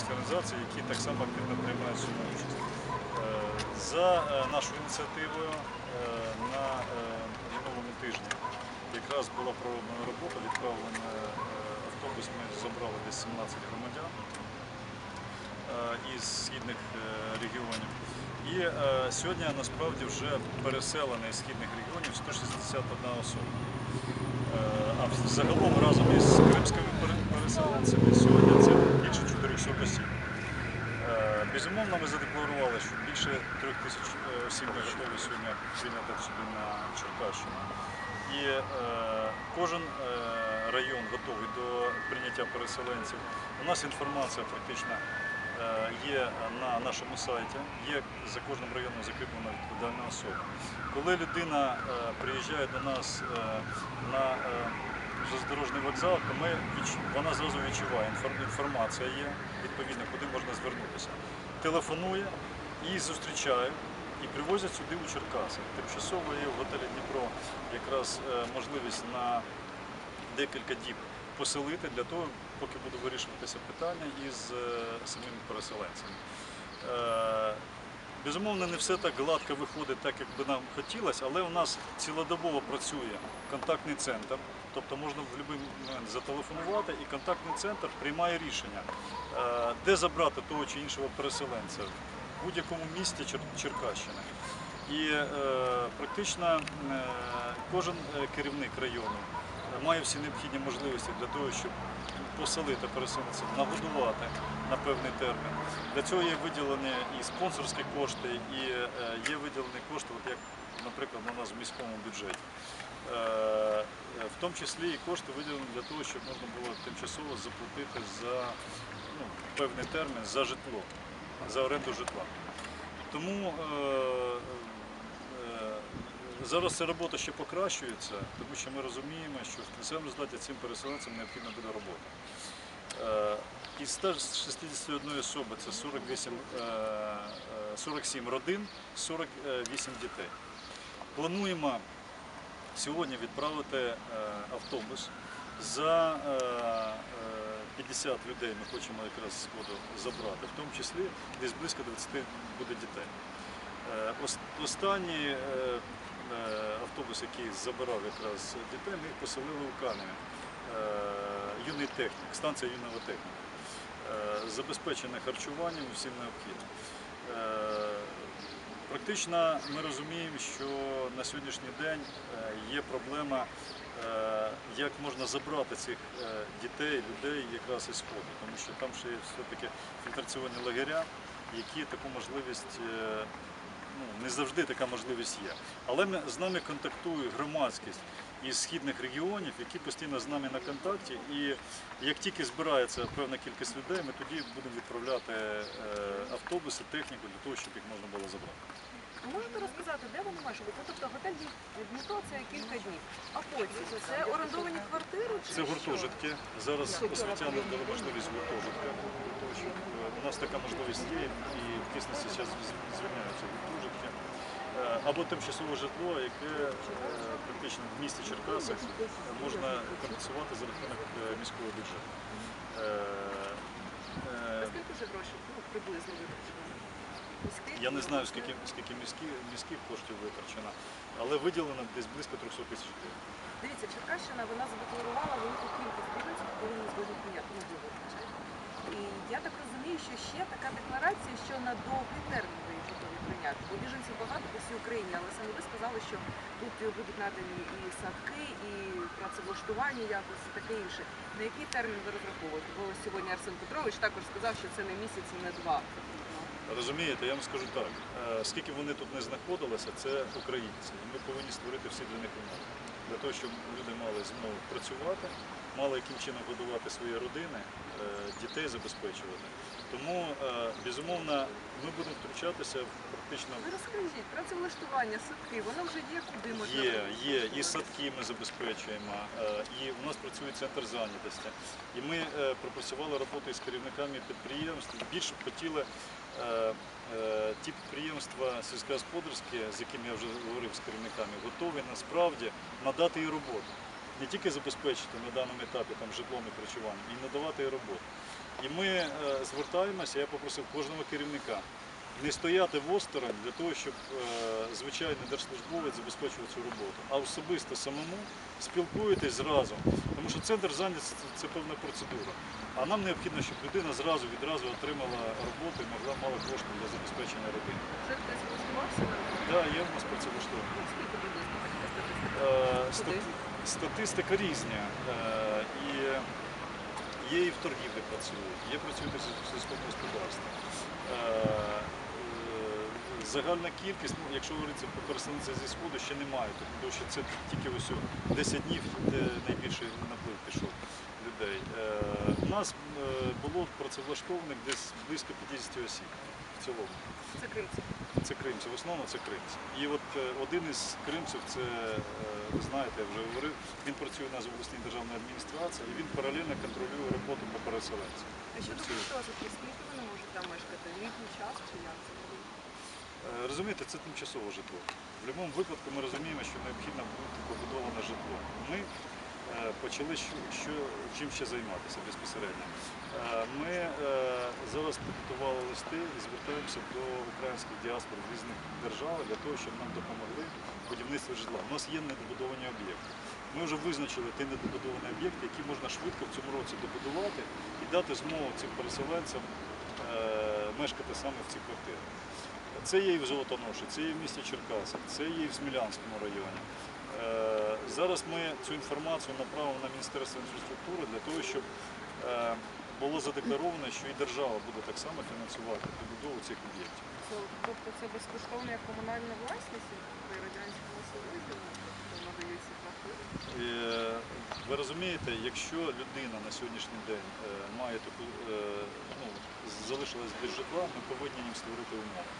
громадські організації, які так само активно приймають цьому участь. Е, За е, нашою ініціативою е, на минулому тижні якраз була проведена робота, відправлена автобус, ми забрали десь 17 громадян із східних регіонів. І сьогодні насправді вже переселено із східних регіонів 161 особа. А загалом разом із кримськими переселенцями сьогодні це більше 400 осіб. Е, Безумовно, ми задекларували, що більше трьох тисяч е, осіб ми готові сьогодні прийняти собі на Черкащину. І е, кожен район готовий до прийняття переселенців. У нас інформація практично е, є на нашому сайті, є за кожним районом закріплена відповідальна особа. Коли людина приїжджає до нас на железнодорожний вокзал, ми вона зразу відчуває, інформація є відповідно, куди можна звернутися. Телефонує і зустрічає. І привозять сюди у Черкаси. Тимчасово є в готелі Дніпро якраз е, можливість на декілька діб поселити для того, поки буде вирішуватися питання із е, самими переселенцями. Безумовно, не все так гладко виходить, так як би нам хотілося, але у нас цілодобово працює контактний центр, тобто можна в будь-який момент зателефонувати, і контактний центр приймає рішення, е, де забрати того чи іншого переселенця в будь-якому місті Черкащини. І е, практично е, кожен керівник району має всі необхідні можливості для того, щоб поселити переселенців, нагодувати на певний термін. Для цього є виділені і спонсорські кошти, і е, є виділені кошти, от як, наприклад, у нас в міському бюджеті. Е, е, В тому числі і кошти виділені для того, щоб можна було тимчасово заплатити за ну, певний термін за житло, за оренду житла. Тому зараз ця робота ще покращується, тому що ми розуміємо, що в кінцевому результаті цим переселенцям необхідна буде робота. Е, Із 161 особи це 48, е, е, 47 родин, 48 дітей. Плануємо сьогодні відправити е, автобус за е, е, 50 людей ми хочемо якраз згоду забрати, в тому числі десь близько 20 буде дітей. Е, е, автобус, який забирав якраз дітей, ми їх поселили у Каневі. Е, Юний технік, станція юного техніка. Е, Забезпечене харчуванням всім необхідним. Практично ми розуміємо, що на сьогоднішній день є проблема, як можна забрати цих дітей, людей якраз із сходу, тому що там ще є все-таки фільтраційні лагеря, які таку можливість, ну, не завжди така можливість є. Але ми, з нами контактує громадськість із східних регіонів, які постійно з нами на контакті. І як тільки збирається певна кількість людей, ми тоді будемо відправляти е, автобуси, техніку для того, щоб їх можна було забрати. Ви можете розказати, де вони мають бути? Тобто готель Дніпро це кілька днів. А потім це орендовані квартири чи Це що? гуртожитки. Зараз освітяни дали можливість гуртожитка. е, У нас така можливість є, і в кисності зараз звільняються гуртожитки. Е, Або тимчасове житло, яке е, практично в місті Черкаси можна компенсувати за рахунок міського бюджету. Скільки вже грошей ну, приблизно витрачено? Я не знаю, скільки, скільки міських, міських коштів витрачено, але виділено десь близько 300 тисяч гривень. Дивіться, Черкащина вона задекларувала велику кількість біженців, повинні згодні прийняти ну, можливо. І я так розумію, що ще така декларація, що на довгий термін ви їх готові прийняти. Бо біженців багато по всій Україні, але саме ви сказали, що тут будуть надані і садки, і працевлаштування якось, і таке інше. На який термін ви розраховуєте? Бо сьогодні Арсен Петрович також сказав, що це не місяць, не два. Розумієте, я вам скажу так, е, скільки вони тут не знаходилися, це українці. І ми повинні створити всі для них умови. Для того, щоб люди мали змогу працювати, мали яким чином годувати свої родини, е, дітей забезпечувати. Тому, е, безумовно, ми будемо втручатися в практично Ви розкажіть, працевлаштування, садки, воно вже є, куди можна Є, є, і садки ми забезпечуємо, і у нас працює центр зайнятості. І ми пропрацювали роботу із керівниками підприємств. Більше б хотіли ті підприємства сільськогосподарські, з якими я вже говорив з керівниками, готові насправді надати і роботу. Не тільки забезпечити на даному етапі там, житлом і харчуванням, і надавати і роботу. І ми е, звертаємося, я попросив кожного керівника не стояти в осторонь для того, щоб е, звичайний держслужбовець забезпечував цю роботу, а особисто самому спілкуєтесь зразу. Тому що центр зайнятості це- певна процедура. А нам необхідно, щоб людина зразу відразу отримала роботу і могла мала кошти для забезпечення родини. Вже хтось влаштувався на роботу? Так, є в нас працевлаштовані. Ну, Скільки статистика? Е, Статистика різня. Е, І є і в торгівлі працюють, є працюють в сільському господарстві. Загальна кількість, ну, якщо говориться про переселенця зі сходу, ще немає, тому що це тільки ось 10 днів, де найбільший наплив пішов людей. Е, У нас е, було працевлаштованих десь близько 50 осіб в цілому. Це кримці. Це кримці, в основному це кримці. І от е, один із кримців, це ви знаєте, я вже говорив, він працює у нас в обласній державній адміністрації і він паралельно контролює роботу по переселенцям. А щодо Працює. гуртожитків, скільки вони можуть там мешкати? Літній час чи як це Розумієте, це тимчасове житло. В будь-якому випадку ми розуміємо, що необхідно бути побудоване житло. Ми е, почали що, чим ще займатися безпосередньо. Е, Ми е, зараз підготували листи і звертаємося до українських діаспор в різних державах для того, щоб нам допомогли в будівництві житла. У нас є недобудовані об'єкти. Ми вже визначили ті недобудовані об'єкти, які можна швидко в цьому році добудувати і дати змогу цим переселенцям е, мешкати саме в цих квартирах. Це є і в Золотоноші, це є в місті Черкасах, це є і в Смілянському районі. Е, Зараз ми цю інформацію направимо на Міністерство інфраструктури для того, щоб е, було задекларовано, що і держава буде так само фінансувати побудову цих об'єктів. Тобто це безкоштовна комунальна власність при Радянському Союзі, тобто надаються квартири? Е, Ви розумієте, якщо людина на сьогоднішній день має таку, ну, залишилась без житла, ми повинні їм створити умови.